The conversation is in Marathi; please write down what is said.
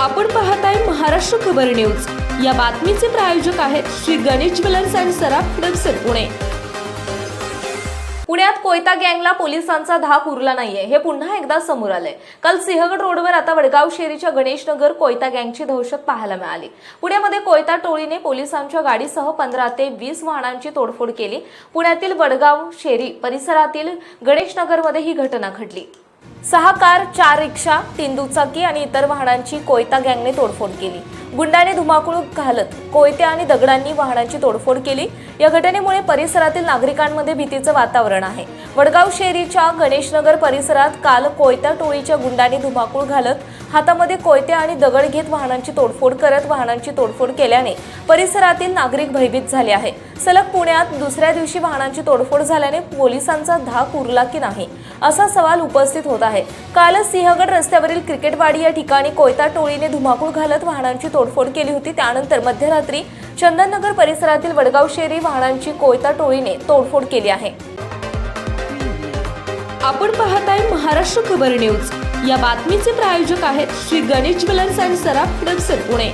आपण पाहताय महाराष्ट्र खबर न्यूज. या बातमीचे प्रायोजक आहेत श्री गणेश ज्वेलर्स अँड सराफ हडपसर पुणे. पुण्यात कोयता गँगला पोलिसांचा धाक उरला नाहीये हे पुन्हा एकदा समोर आलंय. काल सिंहगड रोडवर आता वडगाव शेरीच्या गणेशनगर कोयता गँगची दहशत पाहायला मिळाली. पुण्यामध्ये कोयता टोळीने पोलिसांच्या गाडीसह पंधरा ते वीस वाहनांची तोडफोड केली. पुण्यातील वडगाव शेरी परिसरातील गणेशनगरमध्ये ही घटना घडली. सहा कार चार रिक्षा तीन दुचाकी आणि इतर वाहनांची कोयता गँगने तोडफोड केली. गुंडाने धुमाकूळ घालत कोयत्या आणि दगडांनी वाहनांची तोडफोड केली. या घटनेमुळे परिसरातील नागरिकांमध्ये भीतीचं वातावरण आहे. वडगाव शेरीच्या गणेशनगर परिसरात काल कोयता टोळीच्या गुंडांनी धुमाकूळ घालत हातामध्ये कोयते आणि दगड घेत वाहनांची तोडफोड करत वाहनांची तोडफोड केल्याने परिसरातील नागरिक भयभीत झाले आहे सलग पुण्यात दुसऱ्या दिवशी वाहनांची तोडफोड झाल्याने पोलिसांचा धाक उरला की नाही असा सवाल उपस्थित होत आहे. कालच सिंहगड रस्त्यावरील क्रिकेटवाडी या ठिकाणी कोयता टोळीने धुमाकूळ घालत वाहनांची तोडफोड केली होती. त्यानंतर मध्यरात्री चंदननगर परिसरातील वडगाव शेरी वाहनांची कोयता टोळीने तोडफोड केली आहे. आपण पाहत आहे महाराष्ट्र खबर न्यूज. या बातमीचे प्रायोजक आहेत Shri Ganesh jewellers and Saraf production Pune.